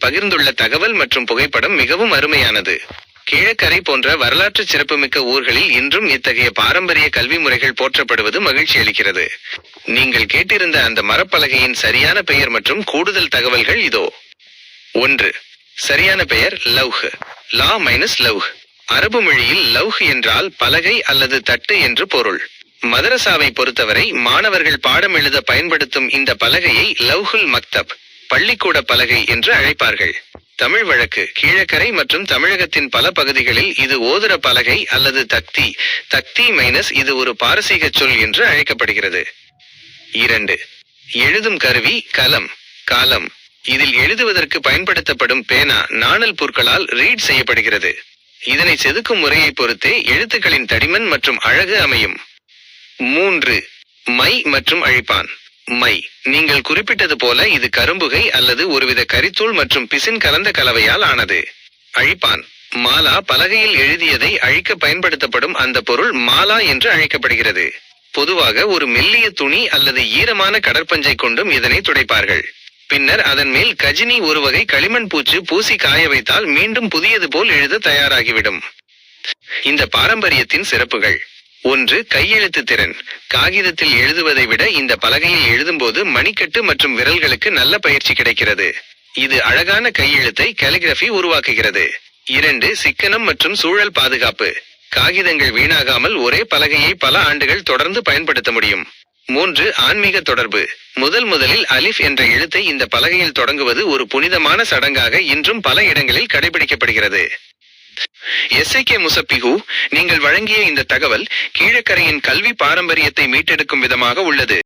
பகிர்ந்துள்ள தகவல் மற்றும் புகைப்படம் மிகவும் அருமையானது. கிழக்கரை போன்ற வரலாற்று சிறப்புமிக்க ஊர்களில் இன்றும் இத்தகைய பாரம்பரிய கல்வி முறைகள் போற்றப்படுவது மகிழ்ச்சி அளிக்கிறது. நீங்கள் கேட்டிருந்த அந்த மரப்பலகையின் சரியான பெயர் மற்றும் கூடுதல் தகவல்கள் இதோ. ஒன்று சரியான பெயர் லவ்ஹ். லா மைனஸ் லவ்ஹ். அரபு மொழியில் லவ்ஹ் என்றால் பலகை அல்லது தட்டு என்று பொருள். மதரசாவை பொறுத்தவரை மாணவர்கள் பாடம் எழுத பயன்படுத்தும் இந்த பலகையை லவ்ஹுல் மக்தப் பள்ளிக்கூட பலகை என்று அழைப்பார்கள். தமிழ் வழக்கு கீழக்கரை மற்றும் தமிழகத்தின் பல பகுதிகளில் இது ஓதுர பலகை அல்லது தக்தி. தக்தி மைனஸ் இது ஒரு பாரசீக சொல் என்று அழைக்கப்படுகிறது. இரண்டு எழுதும் கருவி கலம். காலம். இதில் எழுதுவதற்கு பயன்படுத்தப்படும் பேனா நாணல் பொருட்களால் ரீட் செய்யப்படுகிறது. இதனை செதுக்கும் முறையை பொறுத்தே எழுத்துக்களின் தடிமன் மற்றும் அழகு அமையும். மூன்று மை மற்றும் அழிப்பான். மை. நீங்கள் குறிப்பிட்டது போல இது கரும்புகை அல்லது ஒருவித கரித்தூள் மற்றும் பிசின் கலந்த கலவையால் ஆனது. அழிப்பான். மாலா பலகையில் எழுதியதை அழிக்க பயன்படுத்தப்படும் அந்த பொருள் மாலா என்று அழைக்கப்படுகிறது. பொதுவாக ஒரு மெல்லிய துணி அல்லது ஈரமான கடற்பஞ்சை கொண்டும் இதனை துடைப்பார்கள். பின்னர் அதன் மேல் கஜினி ஒரு வகை களிமண் பூச்சு பூசி காய வைத்தால் மீண்டும் புதியது போல் எழுத தயாராகிவிடும். இந்த பாரம்பரியத்தின் சிறப்புகள். ஒன்று கையெழுத்து திறன். காகிதத்தில் எழுதுவதை விட இந்த பலகையில் எழுதும்போது மணிக்கட்டு மற்றும் விரல்களுக்கு நல்ல பயிற்சி கிடைக்கிறது. இது அழகான கையெழுத்தை கலிகிராஃபி உருவாக்குகிறது. இரண்டு சிக்கனம் மற்றும் சூழல் பாதுகாப்பு. காகிதங்கள் வீணாகாமல் ஒரே பலகையை பல ஆண்டுகள் தொடர்ந்து பயன்படுத்த முடியும். மூன்று ஆன்மீக தொடர்பு. முதல் முதலில் அலிஃப் என்ற எழுத்தை இந்த பலகையில் தொடங்குவது ஒரு புனிதமான சடங்காக இன்றும் பல இடங்களில் கடைபிடிக்கப்படுகிறது. எஸ்ஐகே முசப்பிஹு நீங்கள் வழங்கிய இந்த தகவல் கீழக்கரையின் கல்வி பாரம்பரியத்தை மீட்டெடுக்கும் விதமாக உள்ளது.